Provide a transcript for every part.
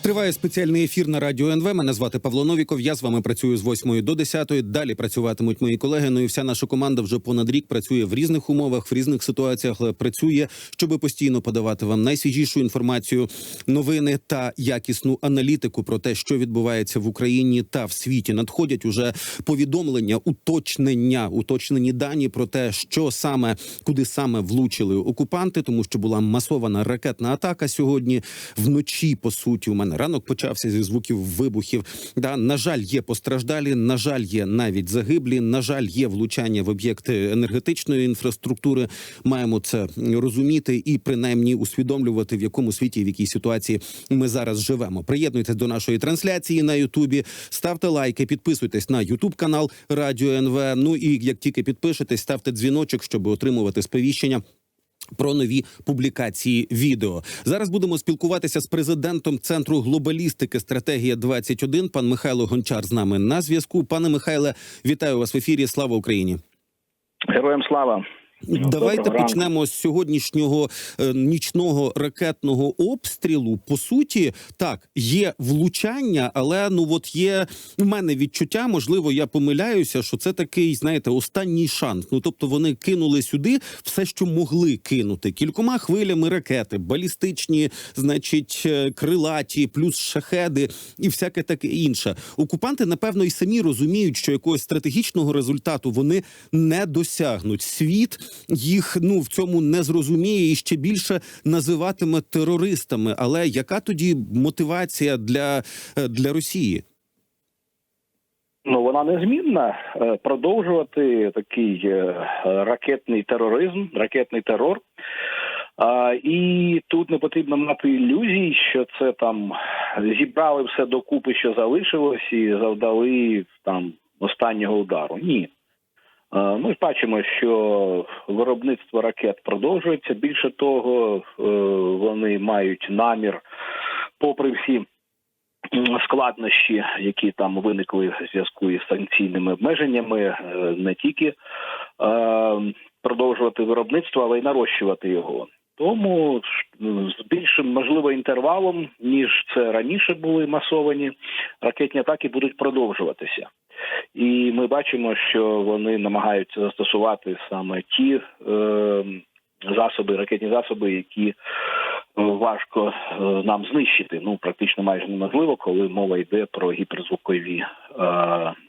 Триває спеціальний ефір на радіо НВ. Мене звати Павло Новіков. Я з вами працюю з 8 до 10. Далі працюватимуть мої колеги. Ну і вся наша команда вже понад рік працює в різних умовах, в різних ситуаціях. але Працює, щоб постійно подавати вам найсвіжішу інформацію, новини та якісну аналітику про те, що відбувається в Україні та в світі. Надходять уже повідомлення, уточнення, уточнені дані про те, що саме куди саме влучили окупанти, тому що була масована ракетна атака сьогодні вночі. По суті, у мене ранок почався зі звуків вибухів. Да, на жаль, є постраждалі. На жаль, є навіть загиблі. На жаль, є влучання в об'єкти енергетичної інфраструктури. Маємо це розуміти і принаймні усвідомлювати, в якому світі, в якій ситуації ми зараз живемо. Приєднуйтесь до нашої трансляції на Ютубі, ставте лайки, підписуйтесь на Ютуб канал Радіо НВ. Ну і як тільки підпишетесь, ставте дзвіночок, щоб отримувати сповіщення. Про нові публікації відео зараз будемо спілкуватися з президентом центру глобалістики стратегія 21 Пан Михайло Гончар з нами на зв'язку. Пане Михайле, вітаю вас в ефірі. Слава Україні! Героям слава. Давайте Доброго ранку. почнемо з сьогоднішнього е, нічного ракетного обстрілу. По суті, так є влучання, але ну от є в мене відчуття. Можливо, я помиляюся, що це такий, знаєте, останній шанс. Ну тобто вони кинули сюди все, що могли кинути кількома хвилями ракети, балістичні, значить, е, крилаті, плюс шахеди і всяке таке інше. Окупанти, напевно, і самі розуміють, що якогось стратегічного результату вони не досягнуть. Світ їх ну в цьому не зрозуміє і ще більше називатиме терористами. Але яка тоді мотивація для, е, для Росії? Ну вона незмінна. Е, Продовжувати такий е, ракетний тероризм, ракетний терор. А, і тут не потрібно мати ілюзій, що це там зібрали все докупи, що залишилось, і завдали там останнього удару. Ні. Е, Ми бачимо, що виробництво ракет продовжується. Більше того, е, вони мають намір, попри всі складнощі, які там виникли в зв'язку із санкційними обмеженнями, е, не тільки продовжувати виробництво, але й нарощувати його. Тому з більшим можливо інтервалом, ніж це раніше були масовані ракетні атаки, будуть продовжуватися. І ми бачимо, що вони намагаються застосувати саме ті е, засоби, ракетні засоби, які е, важко е, нам знищити. Ну практично майже неможливо, коли мова йде про гіперзвукові е,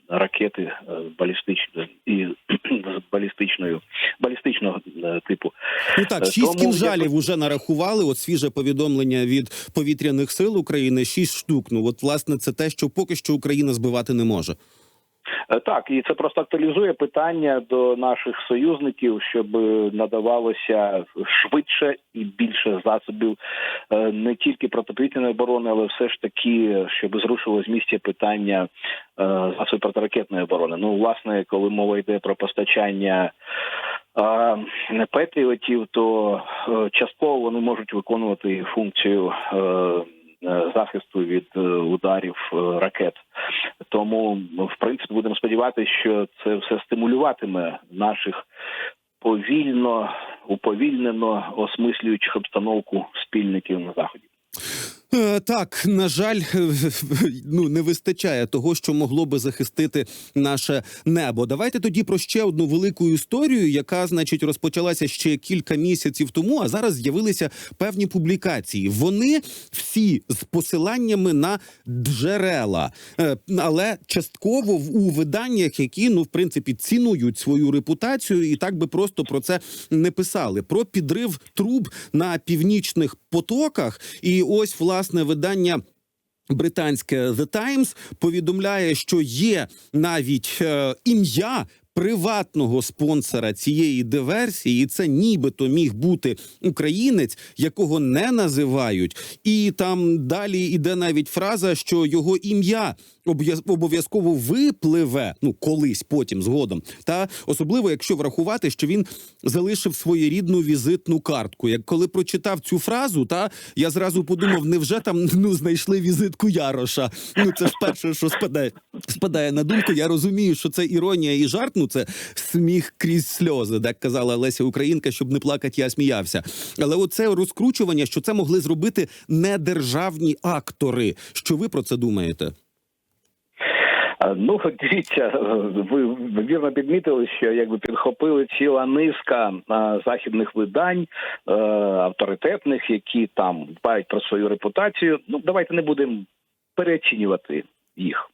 ракети е, балістичні і з балістичною балістичного е, типу. Ну так, шість тому кінжалів уже нарахували. От свіже повідомлення від повітряних сил України. Шість штук. Ну от власне це те, що поки що Україна збивати не може. Е, Так, і це просто актуалізує питання до наших союзників, щоб е, надавалося швидше і більше засобів е, не тільки протиповітряної оборони, але все ж таки, щоб зрушило з місця питання засобів протиракетної оборони. Ну, власне, коли мова йде про постачання е, петріотів, то частково вони можуть виконувати функцію. Е, Захисту від е, ударів е, ракет, тому в принципі будемо сподіватися, що це все стимулюватиме наших повільно, уповільнено осмислюючих обстановку спільників на заході. Е, Так, на жаль, ну не вистачає того, що могло би захистити наше небо. Давайте тоді про ще одну велику історію, яка, значить, розпочалася ще кілька місяців тому. А зараз з'явилися певні публікації. Вони всі з посиланнями на джерела, Е, але частково у виданнях, які ну в принципі цінують свою репутацію, і так би просто про це не писали. Про підрив труб на північних потоках. І ось власне видання. Британське The Times повідомляє, що є навіть е, ім'я приватного спонсора цієї диверсії, і це нібито міг бути українець, якого не називають. І там далі іде навіть фраза, що його ім'я обов'язково випливе, ну колись потім згодом. Та особливо, якщо врахувати, що він залишив своєрідну візитну картку. Як коли прочитав цю фразу, та я зразу подумав, невже там ну знайшли візитку Яроша? Ну це ж перше, що спадає, спадає на думку. Я розумію, що це іронія і жарт. Ну це сміх крізь сльози, так казала Леся Українка, щоб не плакати, я сміявся. Але оце розкручування, що це могли зробити недержавні актори. Що ви про це думаєте? Ну, дивіться, ви вірно підмітили, що якби підхопили ціла низка західних видань авторитетних, які там дбають про свою репутацію. Ну, давайте не будемо переоцінювати їх.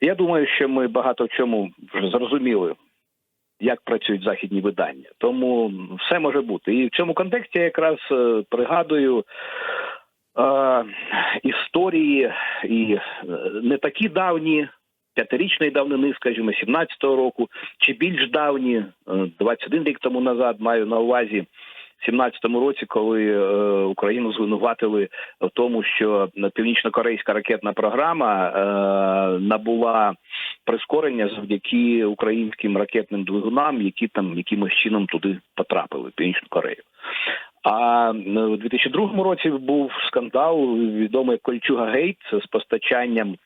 Я думаю, що ми багато в чому вже зрозуміли, як працюють західні видання. Тому все може бути. І в цьому контексті я якраз е, пригадую історії і е, не такі давні, п'ятирічної давнини, скажімо, 17-го року, чи більш давні, е, 21 рік тому назад, маю на увазі. в 17-му році, коли е, Україну звинуватили в тому, що північно-корейська ракетна програма е, набула прискорення завдяки українським ракетним двигунам, які там якимось чином туди потрапили Північну Корею. А у 2002 році був скандал відомий Кольчуга Гейт з постачанням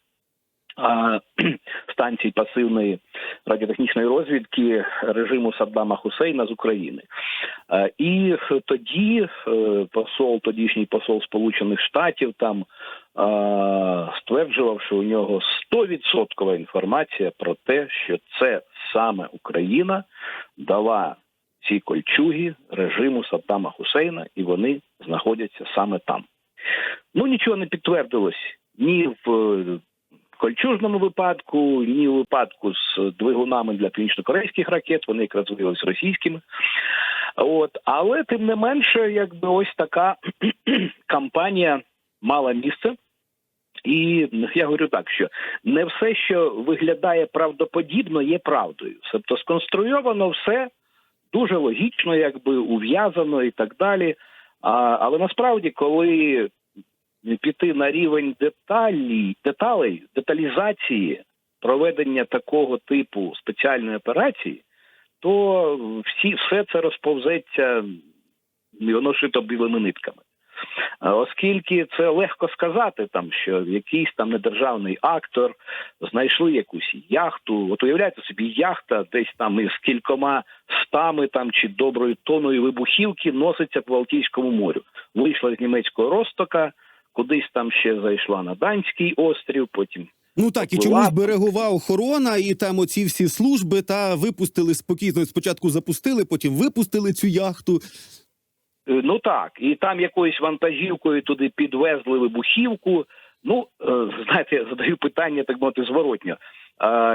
а, станцій пасивної радіотехнічної розвідки режиму Саддама Хусейна з України. Е, І тоді е, посол, тодішній посол Сполучених Штатів там е, стверджував, що у нього 100% інформація про те, що це саме Україна дала ці кольчуги режиму Саддама Хусейна, і вони знаходяться саме там. Ну нічого не підтвердилось ні в е, кольчужному випадку, ні в випадку з двигунами для північно-корейських ракет. Вони якраз виявилися російськими. От, але тим не менше, якби ось така кампанія мала місце. І я говорю так, що не все, що виглядає правдоподібно, є правдою. Тобто сконструйовано все дуже логічно, якби ув'язано і так далі. А, але насправді, коли піти на рівень деталі, деталей, деталізації проведення такого типу спеціальної операції, то всі все це розповзеться воно шито білими нитками. А Оскільки це легко сказати, там що якийсь там недержавний актор знайшли якусь яхту. От уявляєте собі, яхта десь там із кількома стами там чи доброю тоною вибухівки носиться по Балтійському морю. Вийшла з німецького Ростока, кудись там ще зайшла на Данський острів, потім Ну так, і чомусь берегова охорона, і там оці всі служби та випустили спокійно. Спочатку запустили, потім випустили цю яхту. Е, Ну так, і там якоюсь вантажівкою туди підвезли вибухівку. Ну, е, знаєте, задаю питання, так мовити, зворотньо.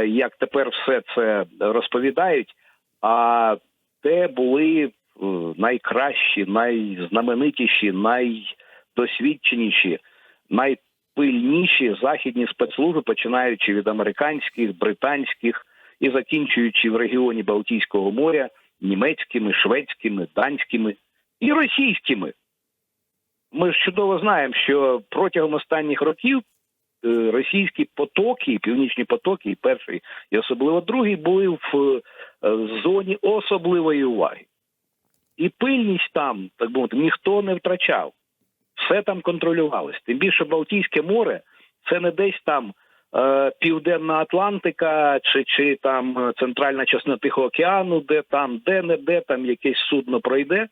Як тепер все це розповідають? А де були е, найкращі, найзнаменитіші, найдосвідченіші, найпильніші західні спецслужби, починаючи від американських, британських і закінчуючи в регіоні Балтійського моря німецькими, шведськими, данськими і російськими. Ми ж чудово знаємо, що протягом останніх років е, російські потоки, північні потоки, і перший, і особливо другий, були в е, зоні особливої уваги. І пильність там, так би мовити, ніхто не втрачав. Все там контролювалось. Тим більше Балтійське море це не десь там е, Південна Атлантика чи, чи там е, центральна частина Тихого океану, де там, де не де там якесь судно пройде.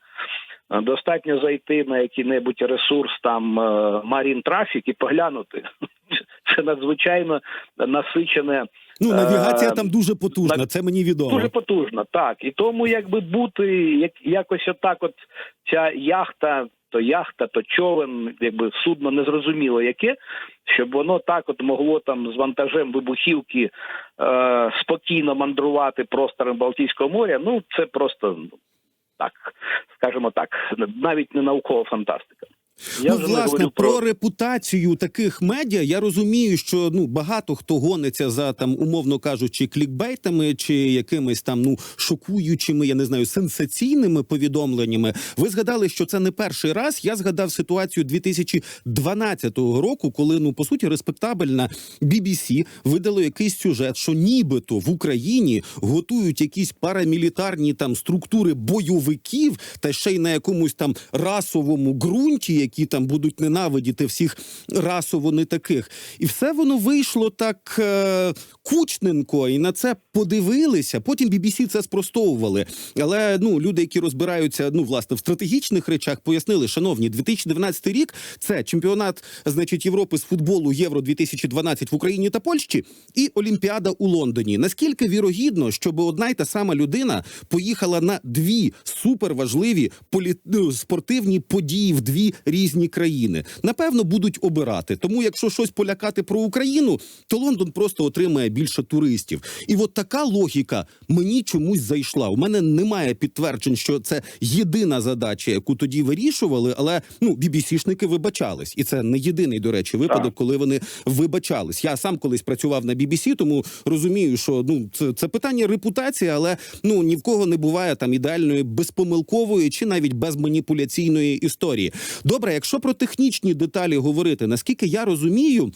Е, Достатньо зайти на який-небудь ресурс там Марін Трафік і поглянути. Це надзвичайно насичене Ну, навігація Е, там дуже потужна, на- це мені відомо. Дуже потужно, так. І тому, якби бути як, якось отак, от ця яхта, то яхта, то човен, якби судно незрозуміло яке, щоб воно так от могло там з вантажем вибухівки е, спокійно мандрувати простором Балтійського моря. Ну це просто ну, так, скажімо так, навіть не наукова фантастика. Я ну, вже власне, про... про репутацію таких медіа я розумію, що ну багато хто гониться за там, умовно кажучи, клікбейтами чи якимись там ну шокуючими, я не знаю, сенсаційними повідомленнями. Ви згадали, що це не перший раз. Я згадав ситуацію 2012 року, коли ну по суті респектабельна BBC видало якийсь сюжет, що нібито в Україні готують якісь парамілітарні там структури бойовиків, та ще й на якомусь там расовому ґрунті, які там будуть ненавидіти всіх расово не таких. І все воно вийшло так е, кучненько, і на це подивилися. Потім BBC це спростовували. Але ну люди, які розбираються ну власне в стратегічних речах, пояснили, шановні, 2012 рік це чемпіонат, значить, Європи з футболу Євро 2012 в Україні та Польщі і Олімпіада у Лондоні. Наскільки вірогідно, щоб одна й та сама людина поїхала на дві суперважливі полі... ну, спортивні події в дві різні країни? Напевно, будуть обирати. Тому, якщо щось полякати про Україну, то Лондон просто отримає більше туристів. І от така логіка мені чомусь зайшла. У мене немає підтверджень, що це єдина задача, яку тоді вирішували, але ну BBC-шники вибачались, і це не єдиний, до речі, випадок, коли вони вибачались. Я сам колись працював на BBC, тому розумію, що ну це, це питання репутації, але ну ні в кого не буває там ідеальної безпомилкової чи навіть безманіпуляційної історії. Добре, якщо про технічні деталі говорити, наскільки я розумію.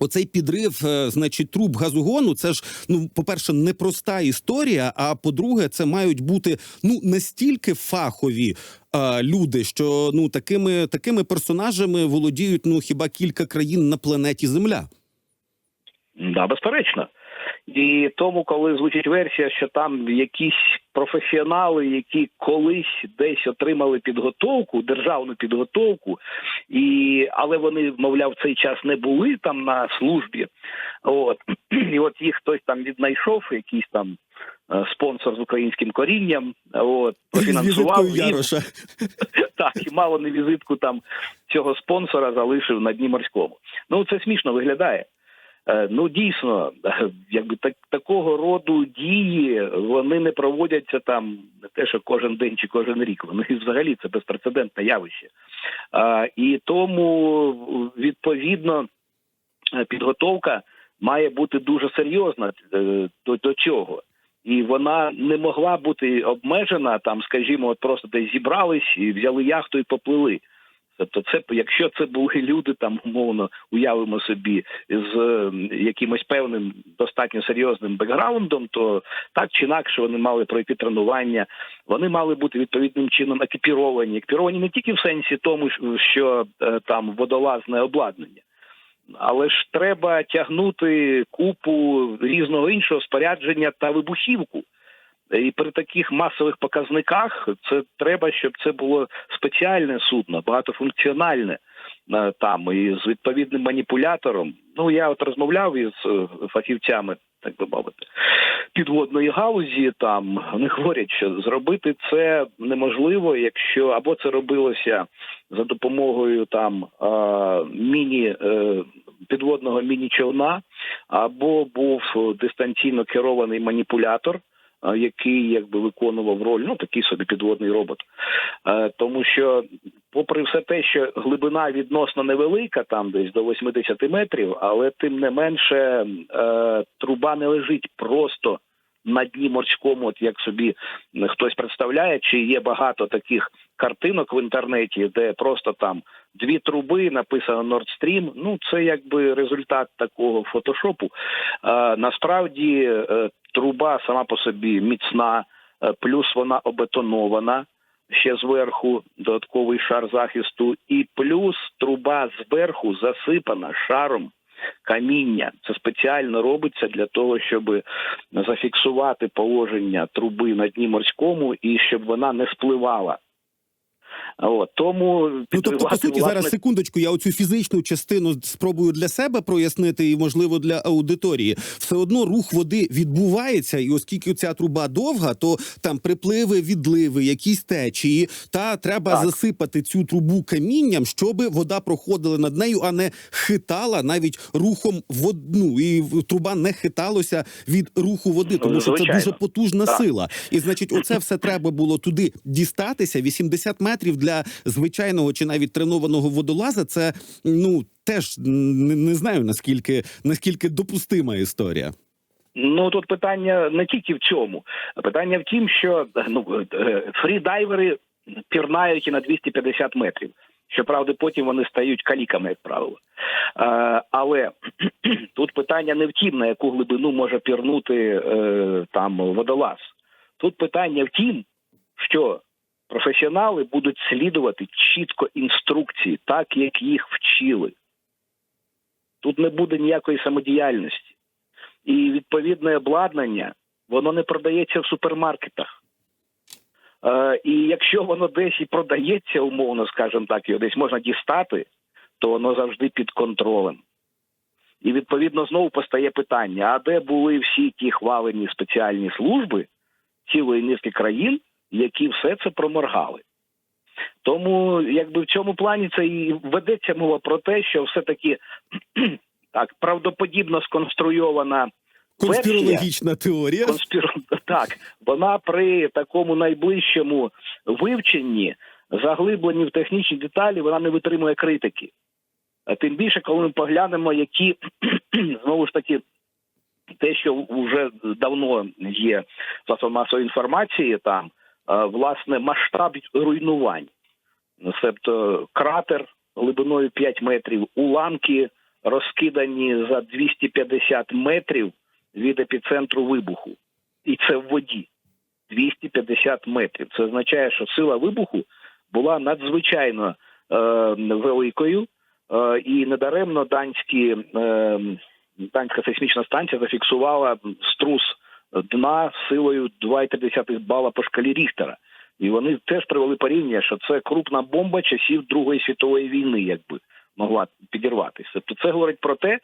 Оцей підрив, е, значить, труб газогону, це ж ну, по-перше, непроста історія. А по-друге, це мають бути ну настільки фахові е, люди, що ну такими такими персонажами володіють ну хіба кілька країн на планеті Земля. Да, безперечно. І тому, коли звучить версія, що там якісь професіонали, які колись десь отримали підготовку, державну підготовку, і але вони, мовляв, в цей час не були там на службі. От і от їх хтось там віднайшов, якийсь там е, спонсор з українським корінням, от профінансував і Яроша. так, і мало не візитку там цього спонсора залишив на дні морському. Ну це смішно виглядає. Е, Ну дійсно, якби так такого роду дії вони не проводяться там не те, що кожен день чи кожен рік. Вони взагалі це безпрецедентне явище. А, і тому відповідно е, підготовка має бути дуже серйозна е, до, до цього. І вона не могла бути обмежена там, скажімо, от просто десь зібрались і взяли яхту і поплили. Тобто, це якщо це були люди, там умовно уявимо собі з якимось певним достатньо серйозним бекграундом, то так чи інакше вони мали пройти тренування, вони мали бути відповідним чином екіпіровані. Екіпіровані не тільки в сенсі тому, що е, там водолазне обладнання. Але ж треба тягнути купу різного іншого спорядження та вибухівку. І при таких масових показниках це треба, щоб це було спеціальне судно, багатофункціональне е, там і з відповідним маніпулятором. Ну я от розмовляв із е, фахівцями, так би мовити, підводної галузі. Там вони говорять, що зробити це неможливо, якщо або це робилося за допомогою там е, міні підводного міні-човна, або був дистанційно керований маніпулятор який якби виконував роль, ну такий собі підводний робот. Е, Тому що, попри все те, що глибина відносно невелика, там десь до 80 метрів, але тим не менше е, труба не лежить просто на дні морському, от як собі хтось представляє, чи є багато таких картинок в інтернеті, де просто там дві труби написано Nord Stream, Ну це якби результат такого фотошопу. Е, насправді труба сама по собі міцна, е, плюс вона обетонована. Ще зверху додатковий шар захисту, і плюс труба зверху засипана шаром каміння. Це спеціально робиться для того, щоб зафіксувати положення труби на дні морському і щоб вона не спливала. От тому Ну тобто, по суті, власне, зараз секундочку, я оцю фізичну частину спробую для себе прояснити і, можливо, для аудиторії. Все одно рух води відбувається, і оскільки ця труба довга, то там припливи, відливи, якісь течії, та треба Так. засипати цю трубу камінням, щоб вода проходила над нею, а не хитала навіть рухом водну, і в- труба не хиталося від руху води, тому що це дуже потужна Так. сила. І значить, оце все треба було туди дістатися. 80 метрів для для звичайного чи навіть тренованого водолаза це ну теж не, не знаю наскільки наскільки допустима історія. Ну тут питання не тільки в цьому, питання в тім, що ну е, фрідайвери пірнають і на 250 метрів. Щоправда, потім вони стають каліками, як правило. Е, але тут питання не в тім, на яку глибину може пірнути е, там водолаз. Тут питання в тім, що професіонали будуть слідувати чітко інструкції, так як їх вчили. Тут не буде ніякої самодіяльності і відповідне обладнання воно не продається в супермаркетах. Е, і якщо воно десь і продається, умовно, скажімо так, його десь можна дістати, то воно завжди під контролем. І відповідно знову постає питання: а де були всі ті хвалені спеціальні служби цілої низки країн, які все це проморгали? Тому, якби в цьому плані це і ведеться мова про те, що все-таки так правдоподібно сконструйована версія, Конспірологічна теорія. конспір... так, вона при такому найближчому вивченні, заглибленні в технічні деталі, вона не витримує критики. А Тим більше, коли ми поглянемо, які знову ж таки. Те, що вже давно є засобом масової інформації, там власне масштаб руйнувань, себто кратер глибиною 5 метрів, уламки розкидані за 250 метрів від епіцентру вибуху, і це в воді. 250 метрів. Це означає, що сила вибуху була надзвичайно е, великою, е, і недаремно данські е, данська сейсмічна станція зафіксувала струс дна силою 2,3 бала по шкалі Ріхтера. І вони теж привели порівняння, що це крупна бомба часів Другої світової війни, якби могла підірватися. Тобто це говорить про те,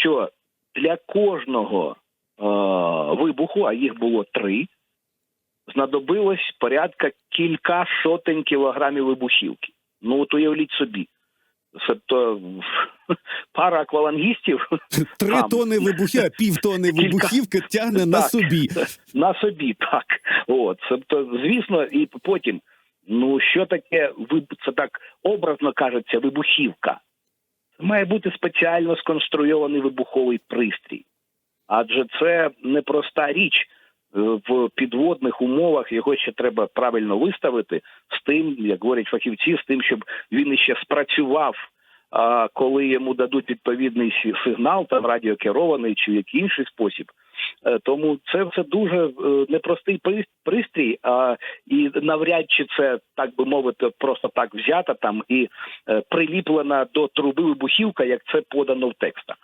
що для кожного е, вибуху, а їх було три, знадобилось порядка кілька сотень кілограмів вибухівки. Ну от уявіть собі. Тобто пара аквалангістів Три Там. тони вибухів, пів тони вибухівки тягне на собі. на собі, так. От, тобто, звісно, і потім, ну що таке це так образно кажеться, вибухівка. Це має бути спеціально сконструйований вибуховий пристрій. Адже це непроста річ. Е, В підводних умовах його ще треба правильно виставити з тим, як говорять фахівці, з тим, щоб він іще спрацював, а, коли йому дадуть відповідний сигнал, там радіокерований чи в який інший спосіб. Е, Тому це все дуже е, непростий пристрій, а і навряд чи це так би мовити, просто так взята там і приліплена до труби вибухівка, як це подано в текстах.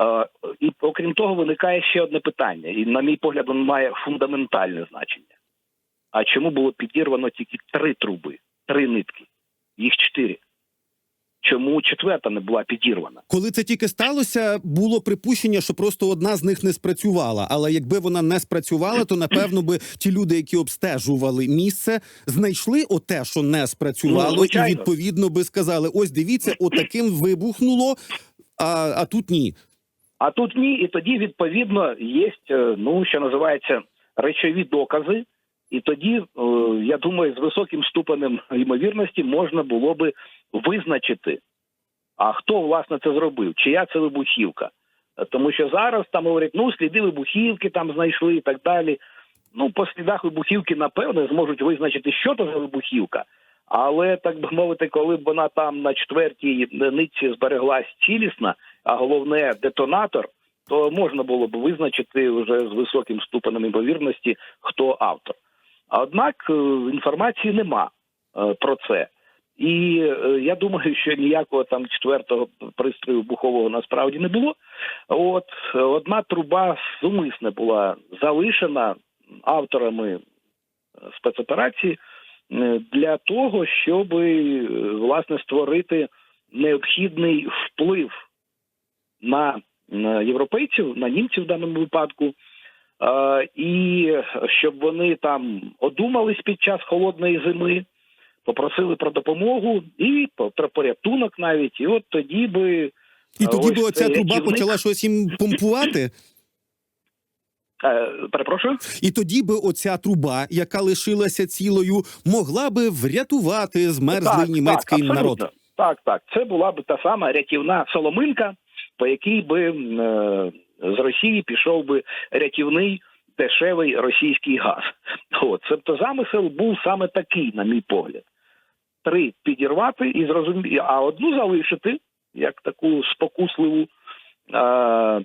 Е, І окрім того, виникає ще одне питання, і на мій погляд, воно має фундаментальне значення. А чому було підірвано тільки три труби, три нитки? Їх чотири. Чому четверта не була підірвана? Коли це тільки сталося, було припущення, що просто одна з них не спрацювала. Але якби вона не спрацювала, то напевно би ті люди, які обстежували місце, знайшли оте, що не Ну, спрацювало, і відповідно би сказали: ось дивіться, отаким вибухнуло, а, а тут ні. А тут ні, і тоді відповідно є, е, ну що називається речові докази. І тоді, е, я думаю, з високим ступенем ймовірності можна було би визначити, а хто власне це зробив, чия це вибухівка. Е, Тому що зараз там говорять, ну сліди вибухівки там знайшли і так далі. Ну, по слідах вибухівки, напевне, зможуть визначити, що це за вибухівка. Але так би мовити, коли б вона там на четвертій нитці збереглась цілісна, а головне детонатор, то можна було б визначити вже з високим ступенем ймовірності, хто автор. Однак е, інформації нема е, про це. І е, я думаю, що ніякого там четвертого пристрою вибухового насправді не було. От одна труба зумисне була залишена авторами спецоперації для того, щоб власне створити необхідний вплив на, європейців, на німців в даному випадку, і щоб вони там одумались під час холодної зими, попросили про допомогу і про порятунок навіть. І от тоді би І тоді би оця труба рятівник. почала щось їм помпувати. Е, перепрошую. І тоді би оця труба, яка лишилася цілою, могла би врятувати змерзлий німецький так, народ. Так, так. Це була б та сама рятівна соломинка, по якій би е, з Росії пішов би рятівний дешевий російський газ. От, тобто замисел був саме такий, на мій погляд. Три підірвати і зрозуміти, а одну залишити як таку спокусливу е,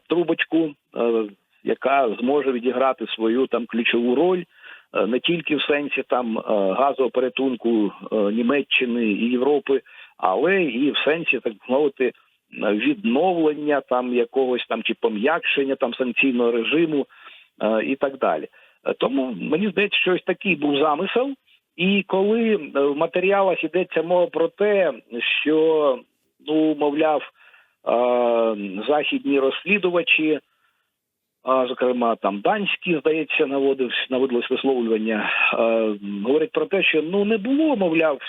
трубочку, е, яка зможе відіграти свою там ключову роль е, не тільки в сенсі там е, газового перетунку е, Німеччини і Європи, але і в сенсі так мовити відновлення там якогось там чи пом'якшення там санкційного режиму е, і так далі. Е, Тому мені здається, що ось такий був замисел. І коли е, в матеріалах йдеться мова про те, що ну мовляв, західні розслідувачі, зокрема там данські, здається, наводив наводилось висловлювання. Говорять про те, що ну не було, мовляв,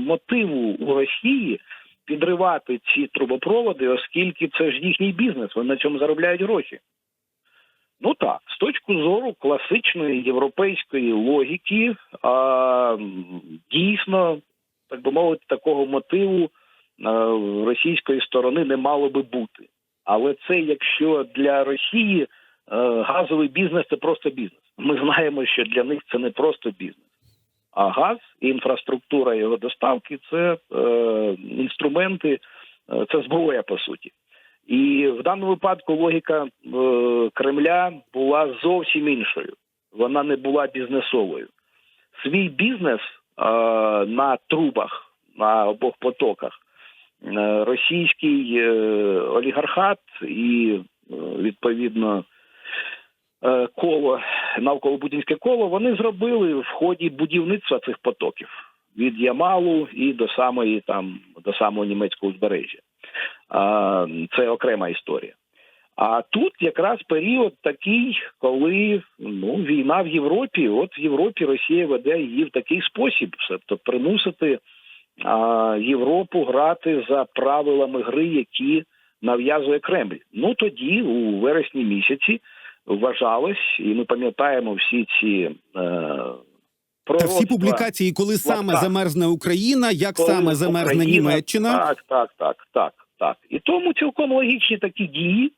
мотиву у Росії підривати ці трубопроводи, оскільки це ж їхній бізнес, вони на цьому заробляють гроші. Ну так, з точки зору класичної європейської логіки, а, дійсно, так би мовити, такого мотиву а, російської сторони не мало би бути. Але це якщо для Росії е, газовий бізнес це просто бізнес. Ми знаємо, що для них це не просто бізнес. А газ і інфраструктура його доставки це е, інструменти, е, це зброя по суті. І в даному випадку логіка е, Кремля була зовсім іншою. Вона не була бізнесовою. Свій бізнес е, на трубах на обох потоках е, російський е, олігархат і е, відповідно е, коло навколобудинське коло вони зробили в ході будівництва цих потоків від Ямалу і до самої там до самого німецького узбережжя. Це окрема історія. А тут якраз період такий, коли ну війна в Європі. От в Європі Росія веде її в такий спосіб, тобто примусити а, Європу грати за правилами гри, які нав'язує Кремль. Ну тоді, у вересні місяці, вважалось, і ми пам'ятаємо всі ці е, Та всі публікації, коли саме замерзне Україна, як Коли саме замерзне Україна- Німеччина. Так, так, так, так, так. І тому цілком логічні такі дії.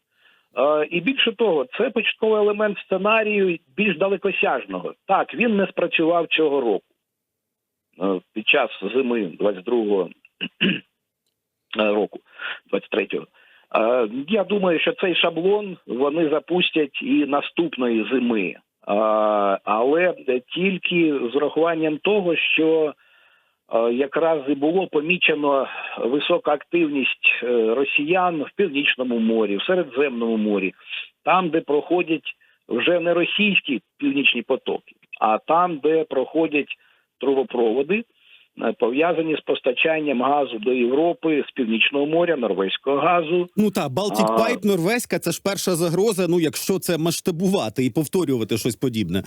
Е, і більше того, це початковий елемент сценарію більш далекосяжного. Так, він не спрацював цього року. Е, під час зими 22-го року, 23-го. Е, Я думаю, що цей шаблон вони запустять і наступної зими. Е, Але тільки з урахуванням того, що е, якраз і було помічено висока активність росіян в північному морі, в Середземному морі, там, де проходять вже не російські північні потоки, а там, де проходять трубопроводи, пов'язані з постачанням газу до Європи з північного моря, норвезького газу. Ну та Балтік Пайп Норвезька це ж перша загроза. Ну якщо це масштабувати і повторювати щось подібне.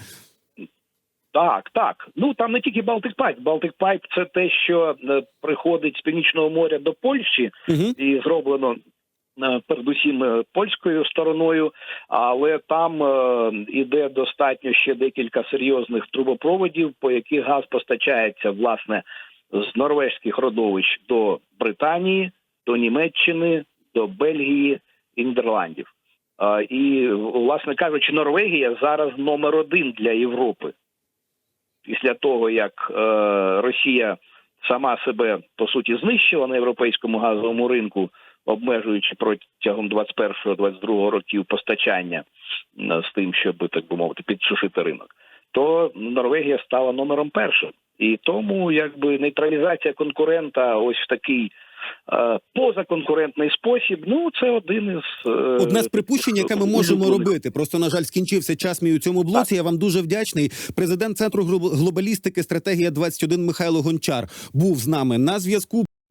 Так, так. Ну там не тільки Балтик Пайп. Балтик Пайп це те, що е, приходить з північного моря до Польщі, Угу. і зроблено е, передусім е, польською стороною, але там е, іде достатньо ще декілька серйозних трубопроводів, по яких газ постачається власне з норвезьких родовищ до Британії, до Німеччини, до Бельгії і Нідерландів. Е, І, власне кажучи, Норвегія зараз номер один для Європи. Після того, як е, Росія сама себе по суті знищила на європейському газовому ринку, обмежуючи протягом 21-22 років постачання з тим, щоб так би мовити, підсушити ринок, то Норвегія стала номером першим. І тому якби нейтралізація конкурента ось в такий е, позаконкурентний спосіб. Ну це один із е, Одне з припущень, яке ми можемо робити. Просто на жаль, скінчився час мій у цьому блоці. Я вам дуже вдячний. Президент центру глоб- глобалістики стратегія 21 Михайло Гончар був з нами на зв'язку.